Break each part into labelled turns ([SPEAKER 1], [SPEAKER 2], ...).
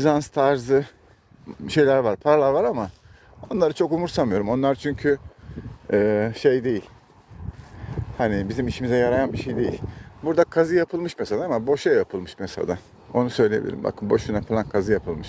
[SPEAKER 1] Bizans tarzı şeyler var, paralar var ama onları çok umursamıyorum. Onlar çünkü e, şey değil. Hani bizim işimize yarayan bir şey değil. Burada kazı yapılmış mesela ama boşa yapılmış mesela. Onu söyleyebilirim. Bakın boşuna falan kazı yapılmış.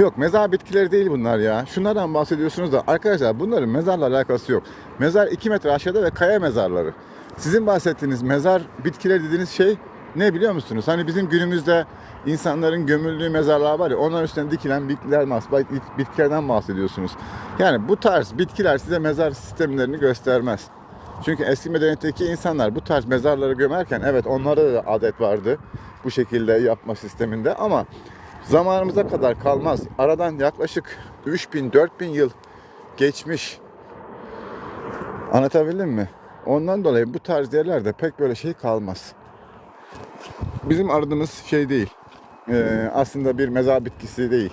[SPEAKER 1] Yok mezar bitkileri değil bunlar ya. Şunlardan bahsediyorsunuz da arkadaşlar bunların mezarla alakası yok. Mezar 2 metre aşağıda ve kaya mezarları. Sizin bahsettiğiniz mezar bitkileri dediğiniz şey ne biliyor musunuz? Hani bizim günümüzde insanların gömüldüğü mezarlar var ya onların üstüne dikilen bitkiler, bitkilerden bahsediyorsunuz. Yani bu tarz bitkiler size mezar sistemlerini göstermez. Çünkü eski medeniyetteki insanlar bu tarz mezarları gömerken evet onlara da adet vardı bu şekilde yapma sisteminde ama zamanımıza kadar kalmaz. Aradan yaklaşık 3000-4000 yıl geçmiş. Anlatabildim mi? Ondan dolayı bu tarz yerlerde pek böyle şey kalmaz. Bizim aradığımız şey değil. Ee, aslında bir mezar bitkisi değil.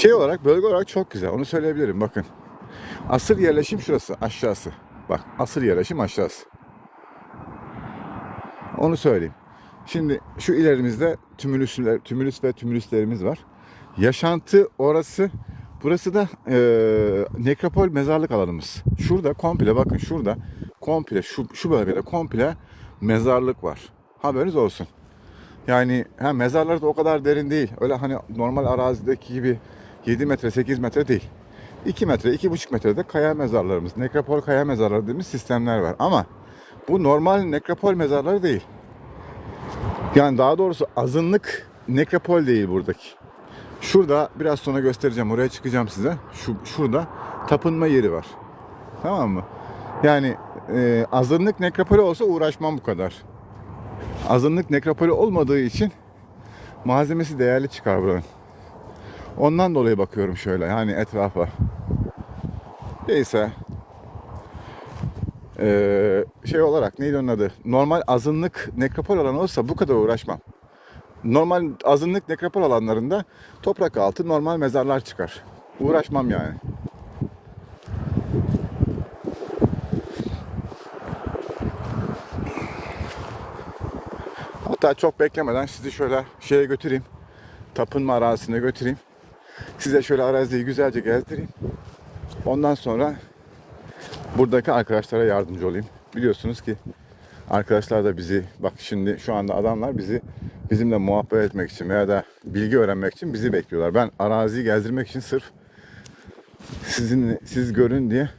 [SPEAKER 1] Şey olarak, bölge olarak çok güzel. Onu söyleyebilirim. Bakın. Asıl yerleşim şurası, aşağısı. Bak, asıl yerleşim aşağısı. Onu söyleyeyim. Şimdi şu ilerimizde tümülüsler, tümülüs ve tümülüslerimiz var. Yaşantı orası. Burası da e, nekropol mezarlık alanımız. Şurada komple bakın şurada komple şu, şu bölgede komple mezarlık var. Haberiniz olsun. Yani ha, mezarlar da o kadar derin değil. Öyle hani normal arazideki gibi 7 metre 8 metre değil. 2 metre 2,5 metrede kaya mezarlarımız, nekropol kaya mezarları dediğimiz sistemler var. Ama bu normal nekropol mezarları değil. Yani daha doğrusu azınlık nekropol değil buradaki. Şurada biraz sonra göstereceğim. Oraya çıkacağım size. Şu şurada tapınma yeri var. Tamam mı? Yani e, azınlık nekropoli olsa uğraşmam bu kadar. Azınlık nekropoli olmadığı için malzemesi değerli çıkar buranın. Ondan dolayı bakıyorum şöyle yani etrafa. Neyse. Ee, şey olarak neydi onun adı? Normal azınlık nekropol alanı olsa bu kadar uğraşmam. Normal azınlık nekropol alanlarında toprak altı normal mezarlar çıkar. Uğraşmam yani. Hatta çok beklemeden sizi şöyle şeye götüreyim. Tapınma arazisine götüreyim. Size şöyle araziyi güzelce gezdireyim. Ondan sonra buradaki arkadaşlara yardımcı olayım. Biliyorsunuz ki arkadaşlar da bizi bak şimdi şu anda adamlar bizi bizimle muhabbet etmek için veya da bilgi öğrenmek için bizi bekliyorlar. Ben araziyi gezdirmek için sırf sizin siz görün diye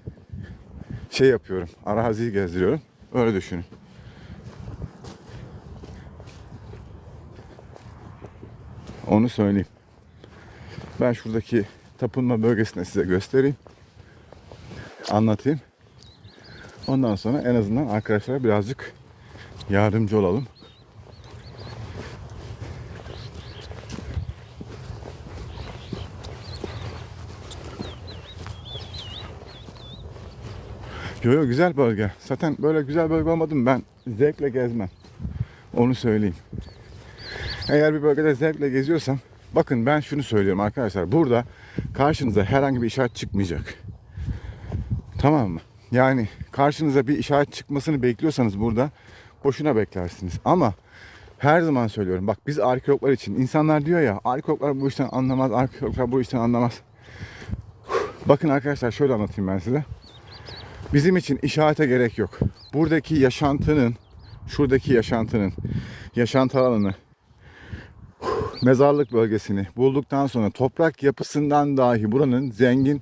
[SPEAKER 1] şey yapıyorum. Araziyi gezdiriyorum. Öyle düşünün. Onu söyleyeyim. Ben şuradaki tapınma bölgesini size göstereyim. Anlatayım. Ondan sonra en azından arkadaşlara birazcık yardımcı olalım. Yo yo güzel bölge. Zaten böyle güzel bölge olmadı mı ben zevkle gezmem. Onu söyleyeyim. Eğer bir bölgede zevkle geziyorsam bakın ben şunu söylüyorum arkadaşlar. Burada karşınıza herhangi bir işaret çıkmayacak. Tamam mı? Yani karşınıza bir işaret çıkmasını bekliyorsanız burada boşuna beklersiniz. Ama her zaman söylüyorum bak biz arkeologlar için insanlar diyor ya arkeologlar bu işten anlamaz, arkeologlar bu işten anlamaz. Bakın arkadaşlar şöyle anlatayım ben size. Bizim için işarete gerek yok. Buradaki yaşantının, şuradaki yaşantının, yaşantı alanını, mezarlık bölgesini bulduktan sonra toprak yapısından dahi buranın zengin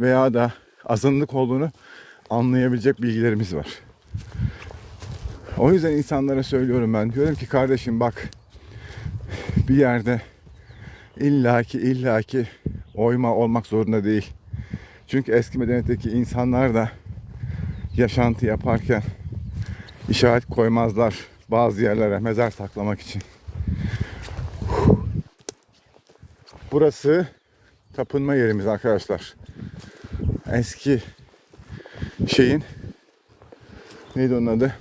[SPEAKER 1] veya da azınlık olduğunu anlayabilecek bilgilerimiz var. O yüzden insanlara söylüyorum ben. Diyorum ki kardeşim bak bir yerde illaki illaki oyma olmak zorunda değil. Çünkü eski medeniyetteki insanlar da yaşantı yaparken işaret koymazlar bazı yerlere mezar saklamak için. Burası tapınma yerimiz arkadaşlar. Eski şeyin neydi onun adı?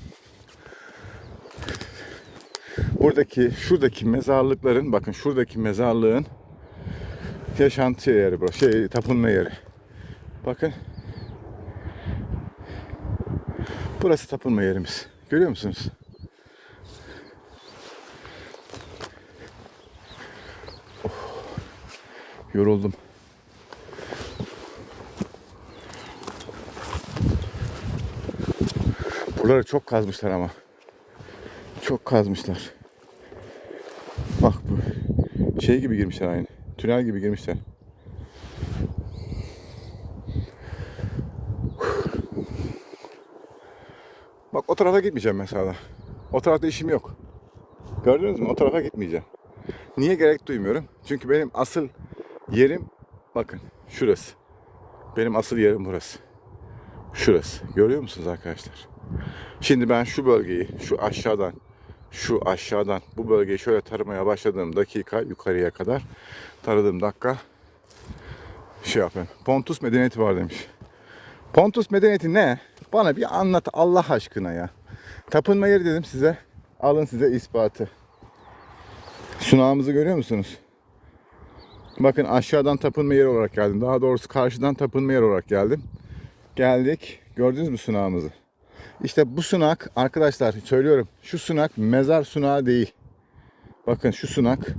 [SPEAKER 1] Buradaki, şuradaki mezarlıkların, bakın şuradaki mezarlığın yaşantı yeri burası, şey tapınma yeri. Bakın. Burası tapınma yerimiz. Görüyor musunuz? Yoruldum. Buraları çok kazmışlar ama. Çok kazmışlar. Bak bu şey gibi girmişler aynı. Tünel gibi girmişler. Bak o tarafa gitmeyeceğim mesela. O tarafta işim yok. Gördünüz mü? O tarafa gitmeyeceğim. Niye gerek duymuyorum? Çünkü benim asıl yerim bakın şurası. Benim asıl yerim burası. Şurası. Görüyor musunuz arkadaşlar? Şimdi ben şu bölgeyi şu aşağıdan şu aşağıdan bu bölgeyi şöyle taramaya başladığım dakika yukarıya kadar taradığım dakika şey yapayım. Pontus medeniyeti var demiş. Pontus medeniyeti ne? Bana bir anlat Allah aşkına ya. Tapınma yeri dedim size. Alın size ispatı. Sunağımızı görüyor musunuz? Bakın aşağıdan tapınma yeri olarak geldim. Daha doğrusu karşıdan tapınma yeri olarak geldim. Geldik. Gördünüz mü sunağımızı? İşte bu sunak arkadaşlar söylüyorum. Şu sunak mezar sunağı değil. Bakın şu sunak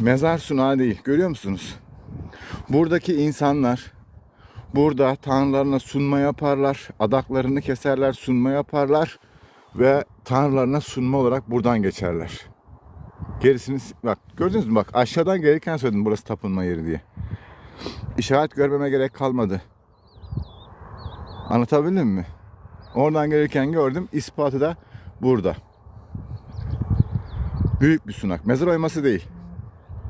[SPEAKER 1] mezar sunağı değil. Görüyor musunuz? Buradaki insanlar burada tanrılarına sunma yaparlar. Adaklarını keserler, sunma yaparlar ve tanrılarına sunma olarak buradan geçerler. Gerisini bak gördünüz mü bak aşağıdan gelirken söyledim burası tapınma yeri diye. İşaret görmeme gerek kalmadı. Anlatabildim mi? Oradan gelirken gördüm. İspatı da burada. Büyük bir sunak. Mezar oyması değil.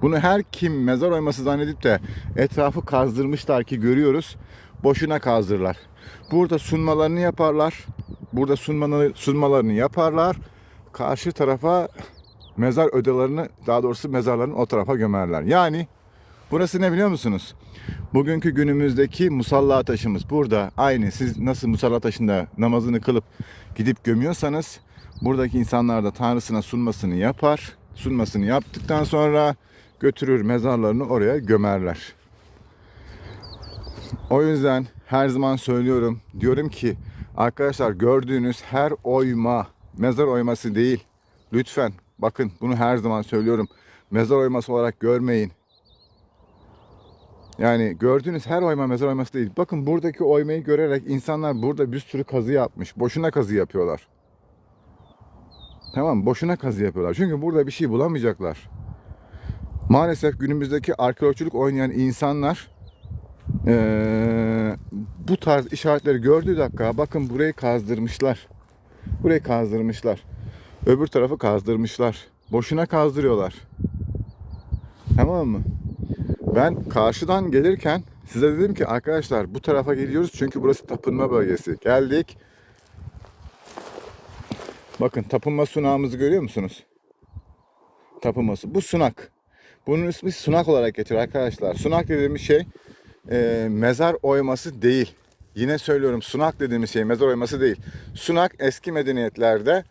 [SPEAKER 1] Bunu her kim mezar oyması zannedip de etrafı kazdırmışlar ki görüyoruz. Boşuna kazdırırlar. Burada sunmalarını yaparlar. Burada sunmalarını, sunmalarını yaparlar. Karşı tarafa mezar ödelerini daha doğrusu mezarlarını o tarafa gömerler. Yani burası ne biliyor musunuz? Bugünkü günümüzdeki musalla taşımız burada aynı. Siz nasıl musalla taşında namazını kılıp gidip gömüyorsanız buradaki insanlar da tanrısına sunmasını yapar. Sunmasını yaptıktan sonra götürür mezarlarını oraya gömerler. O yüzden her zaman söylüyorum. Diyorum ki arkadaşlar gördüğünüz her oyma mezar oyması değil. Lütfen bakın bunu her zaman söylüyorum. Mezar oyması olarak görmeyin. Yani gördüğünüz her oyma mezar oyması değil. Bakın buradaki oymayı görerek insanlar burada bir sürü kazı yapmış. Boşuna kazı yapıyorlar. Tamam boşuna kazı yapıyorlar. Çünkü burada bir şey bulamayacaklar. Maalesef günümüzdeki arkeologculuk oynayan insanlar eee, bu tarz işaretleri gördüğü dakika bakın burayı kazdırmışlar. Burayı kazdırmışlar. Öbür tarafı kazdırmışlar. Boşuna kazdırıyorlar. Tamam mı? Ben karşıdan gelirken size dedim ki arkadaşlar bu tarafa gidiyoruz çünkü burası tapınma bölgesi. Geldik. Bakın tapınma sunağımızı görüyor musunuz? Tapınması. Bu sunak. Bunun ismi sunak olarak geçer arkadaşlar. Sunak dediğimiz şey e, mezar oyması değil. Yine söylüyorum sunak dediğimiz şey mezar oyması değil. Sunak eski medeniyetlerde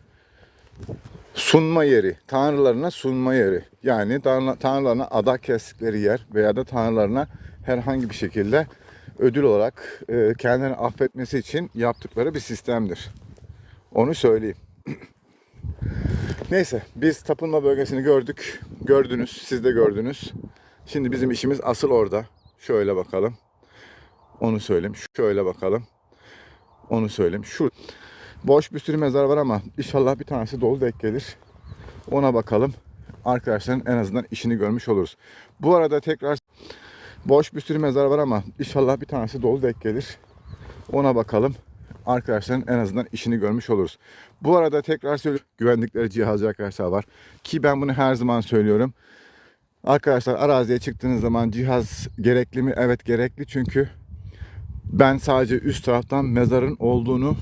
[SPEAKER 1] sunma yeri, tanrılarına sunma yeri. Yani tanrı- tanrılarına adak kestikleri yer veya da tanrılarına herhangi bir şekilde ödül olarak e, kendilerini affetmesi için yaptıkları bir sistemdir. Onu söyleyeyim. Neyse biz tapınma bölgesini gördük. Gördünüz, siz de gördünüz. Şimdi bizim işimiz asıl orada. Şöyle bakalım. Onu söyleyeyim. Şöyle bakalım. Onu söyleyeyim. Şu boş bir sürü mezar var ama inşallah bir tanesi dolu denk gelir. Ona bakalım. Arkadaşların en azından işini görmüş oluruz. Bu arada tekrar boş bir sürü mezar var ama inşallah bir tanesi dolu denk gelir. Ona bakalım. Arkadaşların en azından işini görmüş oluruz. Bu arada tekrar söylüyorum. Güvenlikleri cihazı arkadaşlar var. Ki ben bunu her zaman söylüyorum. Arkadaşlar araziye çıktığınız zaman cihaz gerekli mi? Evet gerekli çünkü ben sadece üst taraftan mezarın olduğunu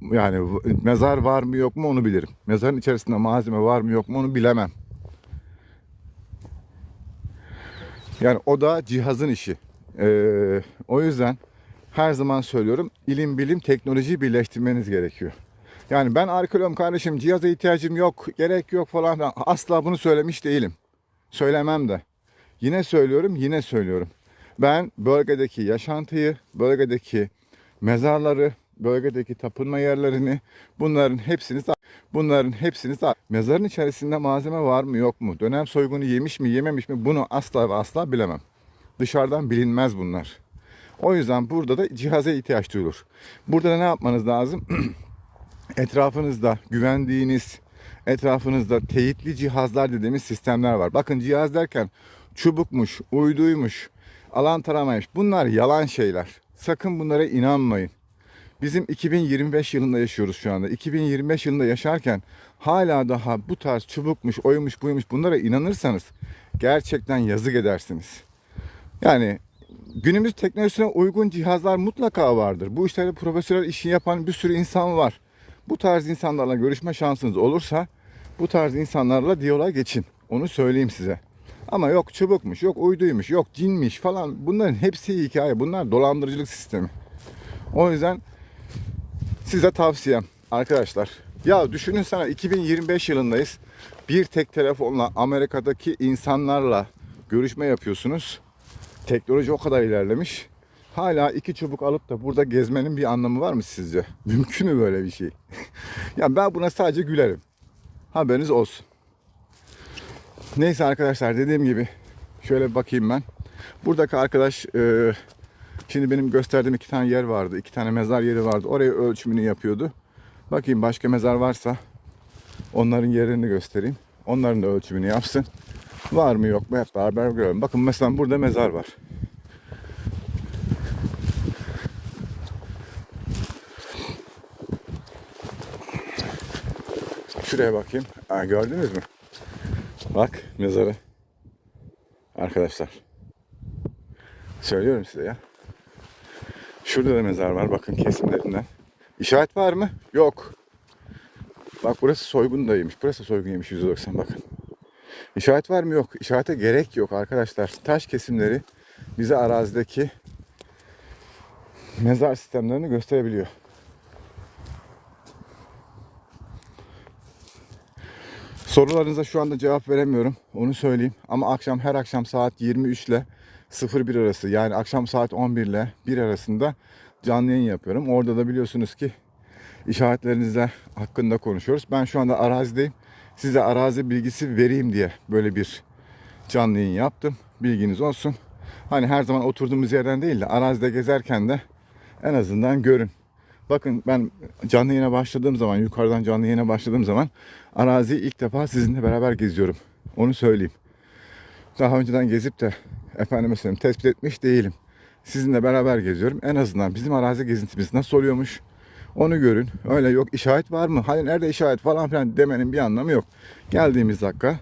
[SPEAKER 1] yani mezar var mı yok mu onu bilirim. Mezarın içerisinde malzeme var mı yok mu onu bilemem. Yani o da cihazın işi. Ee, o yüzden her zaman söylüyorum ilim bilim teknolojiyi birleştirmeniz gerekiyor. Yani ben arkeologum kardeşim cihaza ihtiyacım yok, gerek yok falan filan. Asla bunu söylemiş değilim. Söylemem de. Yine söylüyorum, yine söylüyorum. Ben bölgedeki yaşantıyı, bölgedeki mezarları, bölgedeki tapınma yerlerini bunların hepsini bunların hepsini mezarın içerisinde malzeme var mı yok mu? Dönem soygunu yemiş mi yememiş mi? Bunu asla ve asla bilemem. Dışarıdan bilinmez bunlar. O yüzden burada da cihaza ihtiyaç duyulur. Burada da ne yapmanız lazım? etrafınızda güvendiğiniz, etrafınızda teyitli cihazlar dediğimiz sistemler var. Bakın cihaz derken çubukmuş, uyduymuş, alan taramaymış. Bunlar yalan şeyler. Sakın bunlara inanmayın. Bizim 2025 yılında yaşıyoruz şu anda. 2025 yılında yaşarken hala daha bu tarz çubukmuş, oymuş, buymuş bunlara inanırsanız gerçekten yazık edersiniz. Yani günümüz teknolojisine uygun cihazlar mutlaka vardır. Bu işlerde profesyonel işi yapan bir sürü insan var. Bu tarz insanlarla görüşme şansınız olursa bu tarz insanlarla diyaloğa geçin. Onu söyleyeyim size. Ama yok çubukmuş, yok uyduymuş, yok cinmiş falan bunların hepsi hikaye. Bunlar dolandırıcılık sistemi. O yüzden size tavsiyem arkadaşlar. Ya düşünün sana 2025 yılındayız. Bir tek telefonla Amerika'daki insanlarla görüşme yapıyorsunuz. Teknoloji o kadar ilerlemiş. Hala iki çubuk alıp da burada gezmenin bir anlamı var mı sizce? Mümkün mü böyle bir şey? ya ben buna sadece gülerim. Haberiniz olsun. Neyse arkadaşlar dediğim gibi şöyle bakayım ben. Buradaki arkadaş e, şimdi benim gösterdiğim iki tane yer vardı. iki tane mezar yeri vardı. Oraya ölçümünü yapıyordu. Bakayım başka mezar varsa onların yerini göstereyim. Onların da ölçümünü yapsın. Var mı yok mu hep beraber görelim. Bakın mesela burada mezar var. Şuraya bakayım. Ha, gördünüz mü? Bak mezarı. Arkadaşlar. Söylüyorum size ya. Şurada da mezar var. Bakın kesimlerinden. İşaret var mı? Yok. Bak burası soygun dayıymış. Burası soygun yemiş 190 bakın. İşaret var mı? Yok. İşarete gerek yok arkadaşlar. Taş kesimleri bize arazideki mezar sistemlerini gösterebiliyor. Sorularınıza şu anda cevap veremiyorum. Onu söyleyeyim. Ama akşam her akşam saat 23 ile 01 arası yani akşam saat 11 ile 1 arasında canlı yayın yapıyorum. Orada da biliyorsunuz ki işaretlerinizle hakkında konuşuyoruz. Ben şu anda arazideyim. Size arazi bilgisi vereyim diye böyle bir canlı yayın yaptım. Bilginiz olsun. Hani her zaman oturduğumuz yerden değil de arazide gezerken de en azından görün. Bakın ben canlı yayına başladığım zaman, yukarıdan canlı yayına başladığım zaman araziyi ilk defa sizinle beraber geziyorum. Onu söyleyeyim. Daha önceden gezip de efendime söyleyeyim tespit etmiş değilim. Sizinle beraber geziyorum. En azından bizim arazi gezintimiz nasıl oluyormuş onu görün. Öyle yok işaret var mı? Hayır nerede işaret falan filan demenin bir anlamı yok. Geldiğimiz dakika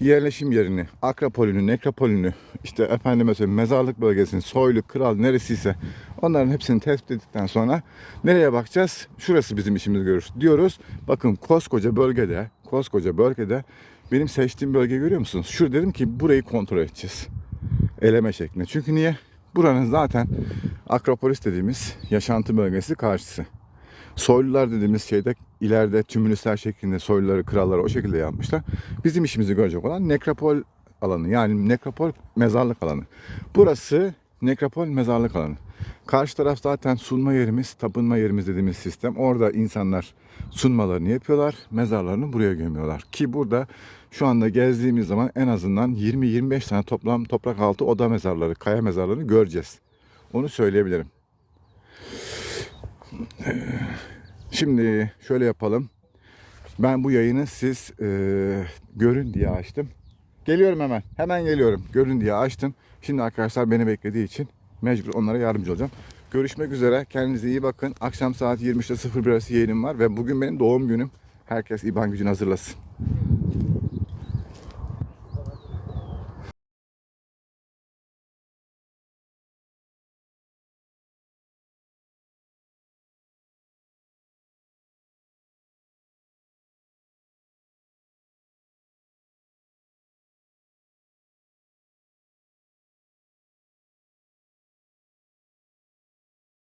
[SPEAKER 1] yerleşim yerini, akropolünü, nekropolünü, işte efendime söyleyeyim mezarlık bölgesini, soylu, kral neresiyse onların hepsini tespit ettikten sonra nereye bakacağız? Şurası bizim işimizi görür diyoruz. Bakın koskoca bölgede, koskoca bölgede benim seçtiğim bölge görüyor musunuz? Şurada dedim ki burayı kontrol edeceğiz. Eleme şeklinde. Çünkü niye? Buranın zaten Akropolis dediğimiz yaşantı bölgesi karşısı. Soylular dediğimiz şeyde ileride tümülüsler şeklinde soyluları, kralları o şekilde yapmışlar. Bizim işimizi görecek olan nekropol alanı yani nekropol mezarlık alanı. Burası nekropol mezarlık alanı. Karşı taraf zaten sunma yerimiz, tapınma yerimiz dediğimiz sistem. Orada insanlar sunmalarını yapıyorlar, mezarlarını buraya gömüyorlar. Ki burada şu anda gezdiğimiz zaman en azından 20-25 tane toplam toprak altı oda mezarları, kaya mezarlarını göreceğiz. Onu söyleyebilirim. Şimdi şöyle yapalım. Ben bu yayını siz e, görün diye açtım. Geliyorum hemen. Hemen geliyorum. Görün diye açtım. Şimdi arkadaşlar beni beklediği için mecbur onlara yardımcı olacağım. Görüşmek üzere. Kendinize iyi bakın. Akşam saat 23'te 01 arası yayınım var ve bugün benim doğum günüm. Herkes İban gücünü hazırlasın.